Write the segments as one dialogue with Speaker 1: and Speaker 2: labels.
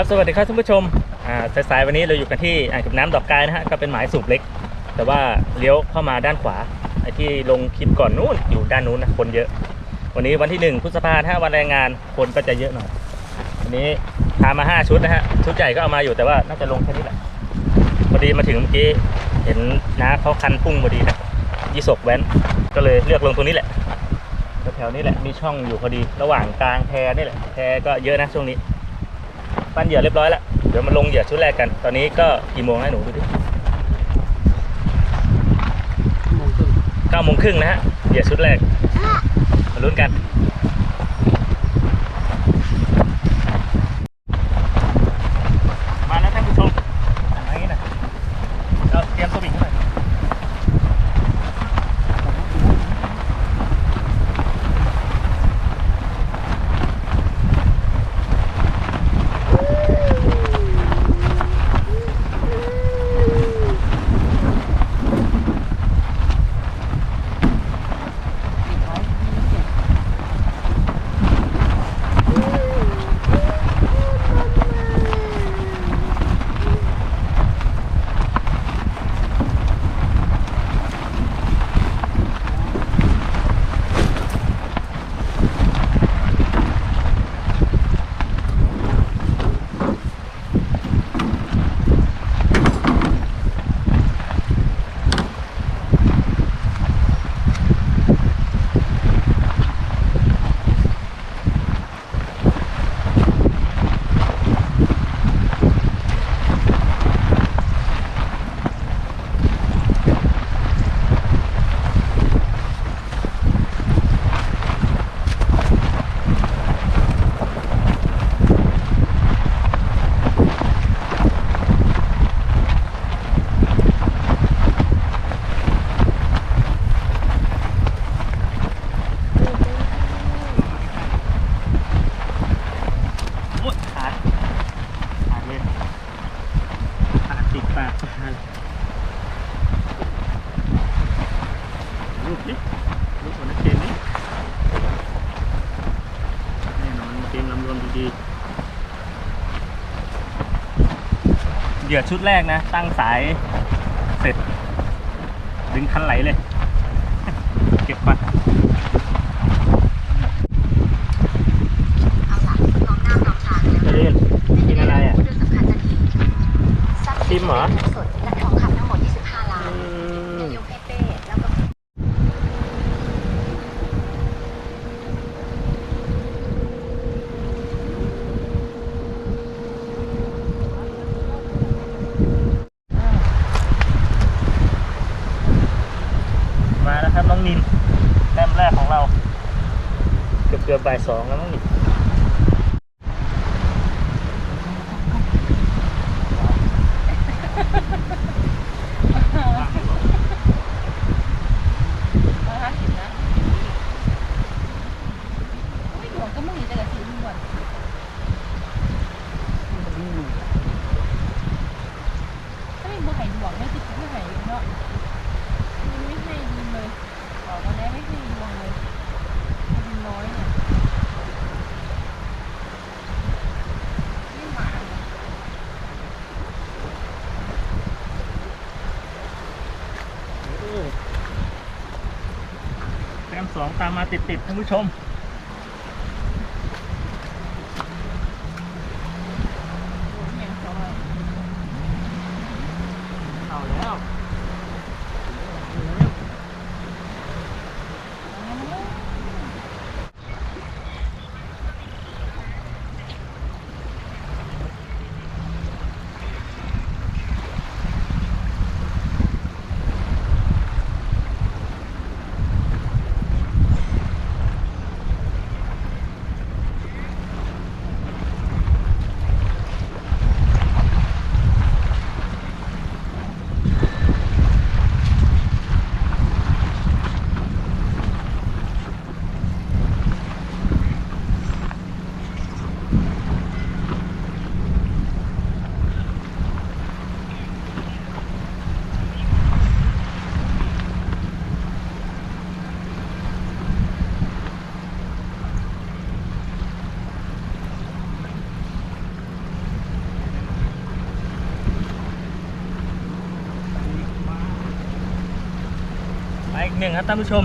Speaker 1: ครับสวัสดีครับท่านผู้ชมอ่าสายๆวันนี้เราอยู่กันที่อ่างเก็บน้ำดอกกายนะฮะก็เป็นหมายสูบเล็ก แต่ว่าเลี้ยวเข้ามาด้านขวาไอ้ที่ลงคลิปก่อนนู้นอยู่ด้านนู้นนะคนเยอะ วันนี้วันที่หนึ่งพฤษภาถ้าวันแรงงานคนก็จะเยอะหน่อยวันนี้พามาห้าชุดนะฮะชุดใหญ่ก็เอามาอยู่แต่ว่าน่าจะลงแค่นี้แหละพอดีมาถึงเมื่อกี้เห็นน้าเขาคันพุ่งพอดีนะยี่สกแว้นก็เลยเลือกลงตรงนี้แหละแถวๆนี้แหละมีช่องอยู่พอดีระหว่างกลางแพนี่แหละแพก็เยอะนะช่วงนี้ ปั้นเหยื่อเรียบร้อยแล้ว เดี๋ยวมาลงเหยื่อชุดแรกกัน ตอนนี้ก็กี่โมงให้หนูดูดิ
Speaker 2: โมงครึ่ง
Speaker 1: เก้าโมงครึ่งนะฮะเหยื่อชุดแรกมาลุ้นกัน เหยื่อชุดแรกนะ ตั้งสายเสร็จ ดึงคันไหลเลย เก็บไป
Speaker 3: เอาล่ะพร้อมหน้าพร้อมตากัน
Speaker 1: จะ
Speaker 3: แล้ว
Speaker 1: เล่นกินอะไรอะ
Speaker 3: เรื่องสำคัญสักทีทรัพย์
Speaker 1: ชิ
Speaker 3: สิน
Speaker 1: มเหรอ
Speaker 3: เงินสดและทองคำทั้งหมด 25 ล้าน
Speaker 1: อืม
Speaker 3: ยกให้เป้แล้วก็
Speaker 1: มาแล้วครับน้องนินแต้มแรกของเรา เกือ บ่ายสองแล้วมั้งนี่
Speaker 4: ไม่หวงก็มึงแต่ละทีมึงหวงถ้าไม่บัวไห่หวงไม่ติดบัวไห่เนาะมันไม่ให้ดินเลยบอกมาแล้วไม่ให้หวงเลยให้ดินน้อยเนี่ยไม่มาเลย
Speaker 1: แต้ม สองตามมาติดๆท่านผู้ชม หนึ่งครับท่านผู้ชม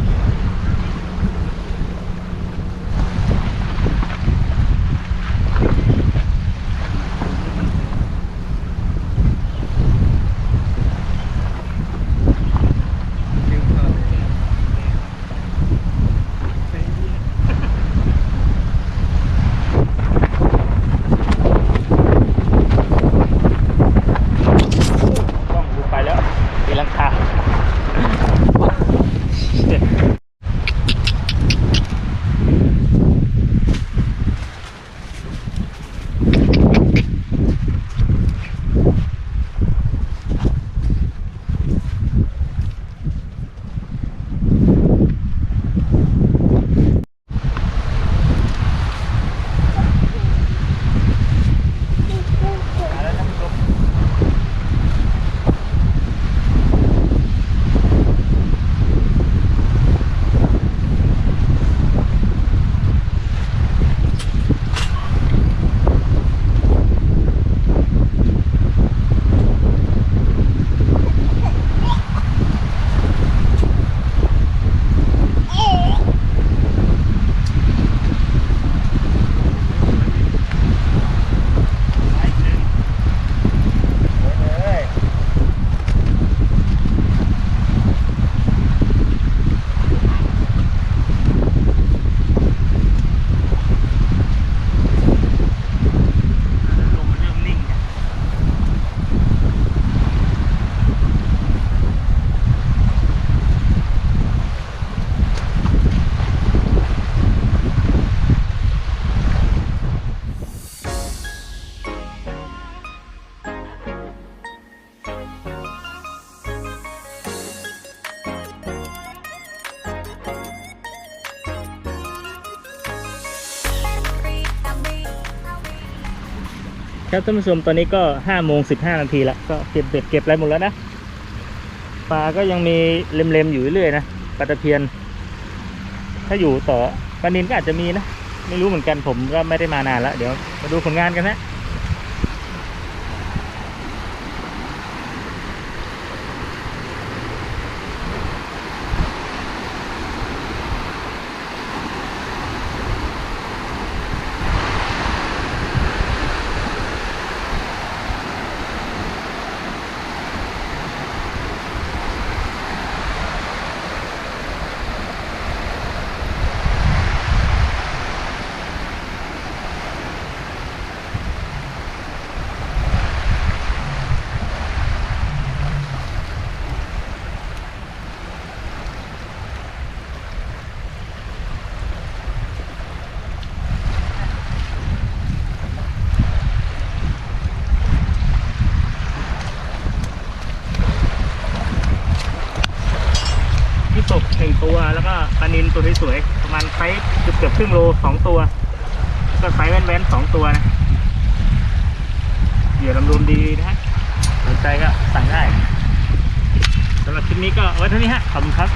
Speaker 1: ครับท่านผู้ชมตอนนี้ก็ห้าโมงสิบห้านาทีแล้วก็เก็บเบ็ดเก็บอะไรหมดแล้วนะปลาก็ยังมีเล็มๆอยู่เรื่อยๆนะปลาตะเพียน ถ้าอยู่ต่อปลานินก็อาจจะมีนะ ไม่รู้เหมือนกันผมก็ไม่ได้มานานแล้วเดี๋ยวมาดูผลงานกันนะ แล้วก็ปลานินตัวสวยๆประมาณไซส์เกือบเกือบครึ่งโลสองตัว ก็ไซส์แว่นๆสองตัวนะเหยื่อลำรวมดีนะฮะสนใจก็สั่งได้สำหรับคลิปนี้ก็ไว้เท่านี้ฮะขอบคุณครับ